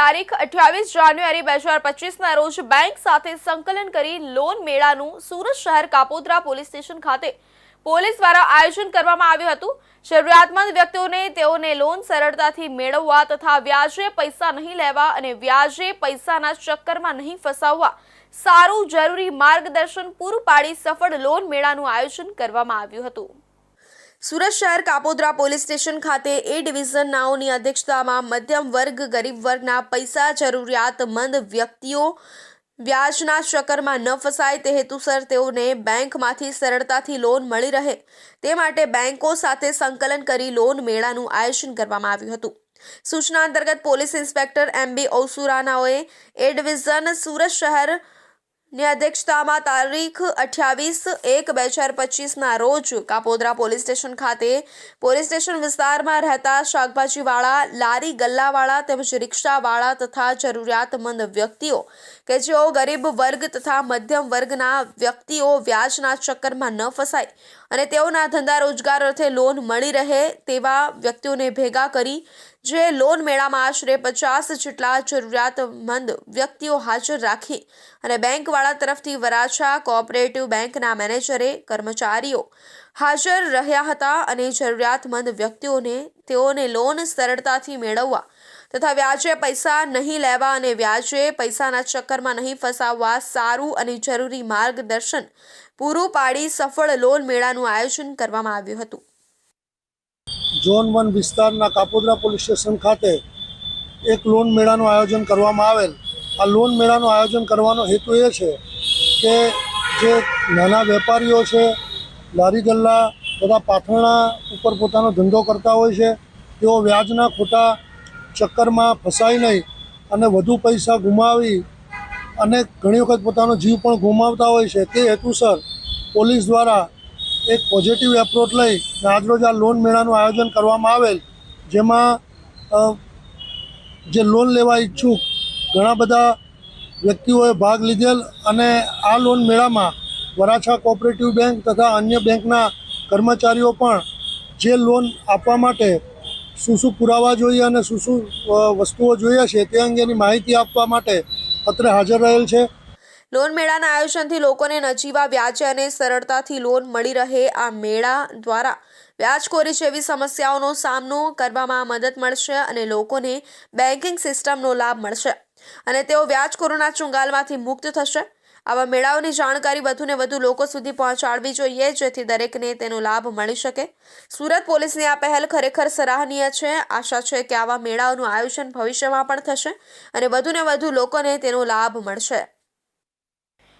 તારીખ અઠ્યાવીસ જાન્યુઆરી બે હજાર પચીસના રોજ બેંક સાથે સંકલન કરી લોન મેળાનું સુરત શહેર કાપોદ્રા પોલીસ સ્ટેશન ખાતે પોલીસ દ્વારા આયોજન કરવામાં આવ્યું હતું. જરૂરિયાતમંદ વ્યક્તિઓને તેઓને લોન સરળતાથી મેળવવા તથા વ્યાજે પૈસા નહીં લેવા અને વ્યાજે પૈસાના ચક્કરમાં નહીં ફસાવવા સારું, જરૂરી માર્ગદર્શન પૂરું પાડી સફળ લોન મેળાનું આયોજન કરવામાં આવ્યું હતું. સુરત શહેર કાપોદ્રા પોલીસ સ્ટેશન ખાતે એ ડિવિઝન નાઓની અધ્યક્ષતામાં મધ્યમ વર્ગ, ગરીબ વર્ગના પૈસા, જરૂરિયાતમંદ વ્યક્તિઓ વ્યાજના ચક્કરમાં ન ફસાય. તે હેતુસર તેઓને બેંકમાંથી સરળતાથી લોન મળી રહે. તે માટે બેંકો સાથે સંકલન કરી લોન મેળાનું આયોજન કરવામાં આવ્યું હતું. સૂચના અંતર્ગત પોલીસ ઇન્સ્પેક્ટર એમ બી ઔસુરાનાઓએ એ ડિવિઝન સુરત શહેર ની અધ્યક્ષતામાં તારીખ અઠ્યાવીસ એક બે હજાર પચીસના રોજ કાપોદ્રા પોલીસ સ્ટેશન ખાતે પોલીસ સ્ટેશન વિસ્તારમાં રહેતા શાકભાજીવાળા, લારી ગલ્લાવાળા તેમજ રિક્ષાવાળા તથા જરૂરિયાતમંદ વ્યક્તિઓ કે જેઓ ગરીબ વર્ગ તથા મધ્યમ વર્ગના વ્યક્તિઓ વ્યાજના ચક્કરમાં ન ફસાય અને તેઓના ધંધા રોજગાર અર્થે લોન મળી રહે તેવા વ્યક્તિઓને ભેગા કરી જે લોન મેળામાં આશરે પચાસ જેટલા જરૂરિયાતમંદ વ્યક્તિઓ હાજર રાખી અને બેંકવાળા તરફથી વરાછા કોઓપરેટિવ બેંકના મેનેજરે કર્મચારીઓ હાજર રહ્યા હતા અને જરૂરિયાતમંદ વ્યક્તિઓને તેઓને લોન સરળતાથી મેળવવા તથા વ્યાજે પૈસા નહીં લેવા અને વ્યાજે પૈસાના ચક્કરમાં નહીં ફસાવવા સારું અને જરૂરી માર્ગદર્શન પૂરું પાડી સફળ લોન મેળાનું આયોજન કરવામાં આવ્યું હતું. ઝોન વન વિસ્તારના કાપોદ્રા પોલીસ સ્ટેશન ખાતે એક લોન મેળાનું આયોજન કરવામાં આવેલ. આ લોન મેળાનું આયોજન કરવાનો હેતુ એ છે કે જે નાના વેપારીઓ છે, લારી ગલ્લા તથા પાથરણા ઉપર પોતાનો ધંધો કરતા હોય છે, તેઓ વ્યાજના ખોટા ચક્કરમાં ફસાય નહીં અને વધુ પૈસા ગુમાવી અને ઘણી વખત પોતાનો જીવ પણ ગુમાવતા હોય છે. તે હેતુસર પોલીસ દ્વારા એક પોઝિટિવ એપ્રોચ લઈ આજરોજ આ લોન મેળાનું આયોજન કરવામાં આવેલ, જેમાં જે લોન લેવા ઈચ્છુક ઘણા બધા વ્યક્તિઓએ ભાગ લીધેલ અને આ લોન મેળામાં વરાછા કોઓપરેટિવ બેંક તથા અન્ય બેંકના કર્મચારીઓ પણ જે લોન આપવા માટે શું શું પુરાવા જોઈએ અને શું શું વસ્તુઓ જોઈએ છે તે અંગેની માહિતી આપવા માટે અત્રે હાજર રહેલ છે. લોન મેળાના આયોજનથી લોકોને નજીવા વ્યાજે અને સરળતાથી લોન મળી રહે આ મેળા દ્વારા. વ્યાજખોરી જેવી સમસ્યાઓનો સામનો કરવામાં મદદ મળશે અને લોકોને બેન્કિંગ સિસ્ટમનો લાભ મળશે અને તેઓ વ્યાજખોરોના ચુંગાલમાંથી મુક્ત થશે. આવા મેળાઓની જાણકારી વધુને વધુ લોકો સુધી પહોંચાડવી જોઈએ, જેથી દરેકને તેનો લાભ મળી શકે. સુરત પોલીસની આ પહેલ ખરેખર સરાહનીય છે. આશા છે કે આવા મેળાઓનું આયોજન ભવિષ્યમાં પણ થશે અને વધુને વધુ લોકોને તેનો લાભ મળશે.